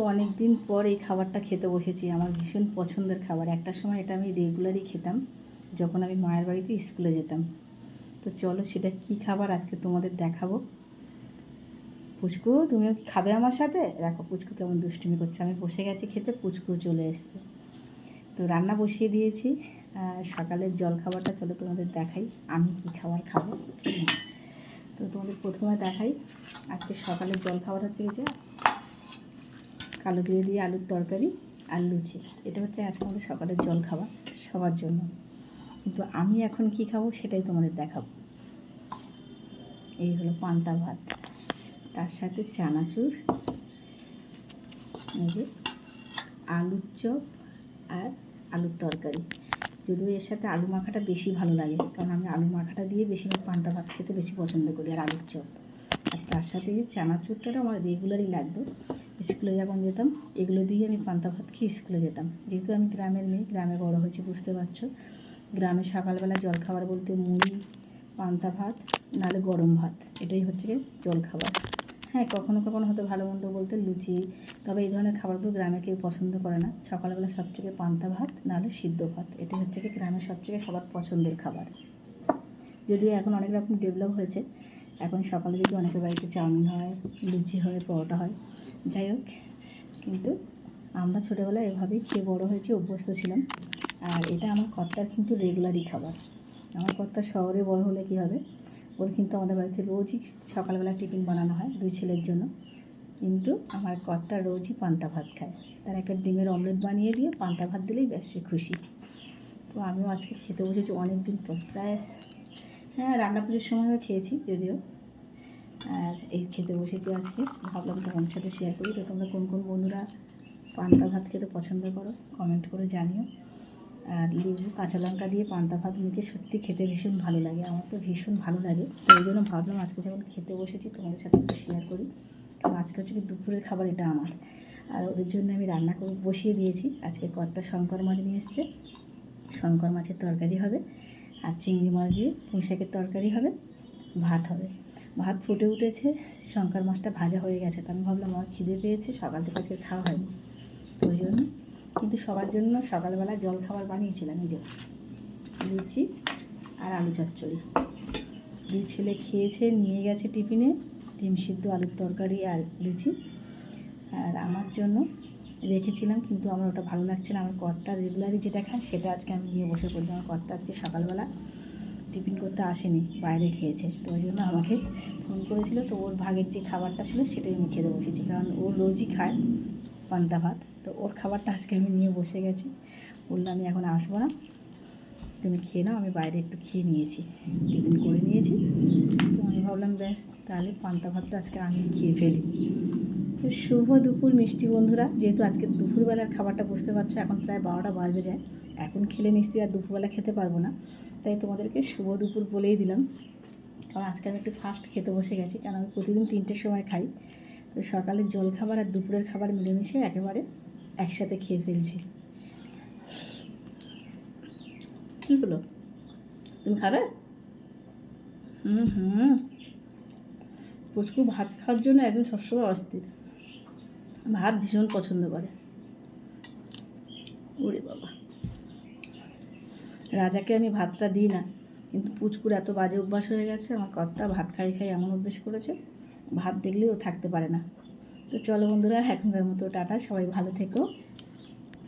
তো অনেক দিন পর এই খাবারটা খেতে বসেছি, আমার ভীষণ পছন্দের খাবার। একটা সময় এটা আমি রেগুলারই খেতাম, যখন আমি মায়ের বাড়িতে স্কুলে যেতাম। তো চলো সেটা কি খাবার আজকে তোমাদের দেখাবো। পুচকু, তুমিও কি খাবে আমার সাথে? দেখো, পুচকু কেমন দুষ্টুমি করছে। আমি বসে গেছি খেতে, পুচকু চলে এসছে। তো রান্না বসিয়ে দিয়েছি। সকালের জল খাবারটা চলো তোমাদের দেখাই, আমি কি খাবার খাব। তো তোমাদের প্রথমে দেখাই, আজকে সকালের জল খাবার হচ্ছে যে কালো দিয়ে দিয়ে আলুর তরকারি, আর লুচি। এটা হচ্ছে আজকে আমাদের সকালের জল খাবার সবার জন্য। কিন্তু আমি এখন কি খাব সেটাই তোমাদের দেখাবো। এই হলো পান্তা ভাত। তার সাথে চানাচুর, এই যে আলুর চপ আর আলুর তরকারি। যদিও এর সাথে আলু মাখাটা বেশি ভালো লাগে, কারণ আমি আলু মাখাটা দিয়ে বেশি পান্তা ভাত খেতে বেশি পছন্দ করি আর আলুর চপ। আর তার সাথে যে চানাচুরটা আমার রেগুলারই লাগতো স্কুলে যখন যেতাম, এগুলো দিয়ে আমি পান্তা ভাত খেয়ে স্কুলে যেতাম। যেহেতু আমি গ্রামের মেয়ে, গ্রামে বড় হয়েছি, বুঝতে পারছ। গ্রামে সকালবেলা জলখাবার বলতে মুড়ি, পান্তা ভাত, নাহলে গরম ভাত। এটাই হচ্ছে জলখাবার। হ্যাঁ কখনো কখনো হয়তো ভালো মন্দ বলতে লুচি, তবে এই ধরনের খাবারগুলো গ্রামে কেউ পছন্দ করে না। সকালবেলা সবথেকে পান্তা ভাত, নাহলে সিদ্ধ ভাত। এটাই হচ্ছে কি গ্রামের সবথেকে সবার পছন্দের খাবার। যদিও এখন অনেক রকম ডেভেলপ হয়েছে। এখন সকালে যদি অনেকের বাড়িতে চাউমিন হয়, লুচি হয়, পরোটা হয় যাই হোক কিন্তু আমরা ছোটোবেলায় এভাবেই খেয়ে বড় হয়েছি, অভ্যস্ত ছিলাম। আর এটা আমার কর্তার কিন্তু রেগুলারই খাবার। আমার কর্তা শহরে বড় হলে কী হবে? ওর কিন্তু আমাদের বাড়িতে রোজই সকালবেলা টিফিন বানানো হয় দুই ছেলের জন্য। কিন্তু আমার কর্তা রোজই পান্তা ভাত খায়। তার একটা ডিমের অমলেট বানিয়ে দিয়ে পান্তা ভাত দিলেই ব্যাস, সে খুশি। তো আমিও আজকে খেতে বসেছি অনেক দিন পর। প্রায় হ্যাঁ রান্না পুজোর সময়ও খেয়েছি যদিও। আর এই খেতে বসেছি আজকে। ভাবলাম তোমাদের সাথে শেয়ার করি। তো তোমরা কোন কোন বন্ধুরা পান্তা ভাত খেতে পছন্দ করো কমেন্ট করে জানিও। আর লেবু, কাঁচা লঙ্কা দিয়ে পান্তা ভাত মেখে সত্যি খেতে ভীষণ ভালো লাগে। আমার তো ভীষণ ভালো লাগে। তো ওই জন্য ভাবলাম আজকে যখন খেতে বসেছি, তোমাদের সাথে একটু শেয়ার করি। কারণ আজকে হচ্ছে দুপুরের খাবার এটা আমার। আর ওদের জন্য আমি রান্না করে, বসিয়ে দিয়েছি। আজকে কর্তা শঙ্কর মাছ নিয়ে এসছে। শঙ্কর মাছের তরকারি হবে। আর চিংড়ি মাছ দিয়ে পুঁই শাকের তরকারি হবে। ভাত হবে। ভাত ফুটে উঠেছে শঙ্কর মাছটা ভাজা হয়ে গেছে। তো আমি ভাবলাম, আমার খিদে পেয়েছে, সকাল থেকে আজকে খাওয়া হয়নি। ওই জন্য কিন্তু সবার জন্য সকালবেলা জল খাবার বানিয়েছিলাম যে লুচি আর আলু চচ্চড়ি। দুই ছেলে খেয়েছে, নিয়ে গেছে টিফিনে, ডিম সিদ্ধ, আলুর তরকারি আর লুচি। আর আমার জন্য রেখেছিলাম, কিন্তু আমার ওটা ভালো লাগছে না। আমার কর্তা রেগুলারই যেটা খায়, সেটা আজকে আমি নিয়ে বসে পড়লাম। আমার কর্তা আজকে সকালবেলা টিফিন করতে আসেনি, বাইরে খেয়েছে। তো ওই জন্য আমাকে ফোন করেছিল। তো ওর ভাগের যে খাবারটা ছিল সেটাই আমি খেতে বসেছি, কারণ ও রোজই খায় পান্তা ভাত। তো ওর খাবারটা আজকে আমি নিয়ে বসে গেছি। বলল, আমি এখন আসব না। তুমি খেয়ে নাও, আমি বাইরে একটু খেয়ে নিয়েছি, টিফিন করে নিয়েছি। তো আমি ভাবলাম, ব্যাস, তাহলে পান্তা ভাতটা আজকে আমি খেয়ে ফেলি। শুভ দুপুর, মিষ্টি বন্ধুরা। যেহেতু আজকে দুপুরবেলার খাবারটা বুঝতে পারছ, এখন প্রায় বারোটা বাজতে যায়। এখন খেলে নিশ্চয়ই আর দুপুরবেলা খেতে পারব না। তাই তোমাদেরকে শুভ দুপুর বলেই দিলাম। কারণ আজকে আমি একটু ফাস্ট খেতে বসে গেছি, কারণ আমি প্রতিদিন তিনটের সময় খাই। তো সকালের জল খাবার আর দুপুরের খাবার মিলেমিশে একেবারে একসাথে খেয়ে ফেলছি। কী হলো? তুমি খাবে? হুম হুম। পুচকু ভাত খাওয়ার জন্য একদম সবসময় অস্থির। ভাত ভীষণ পছন্দ করে। ওরে বাবা। রাজাকে আমি ভাতটা দিই না, কিন্তু পুচকুর এত বাজে অভ্যাস হয়ে গেছে, আমার কর্তা ভাত খাই খাই এমন অভ্যেস করেছে, ভাত দেখলেও থাকতে পারে না। তো চলো বন্ধুরা, এখনকার মতো টাটা, সবাই ভালো থেকো।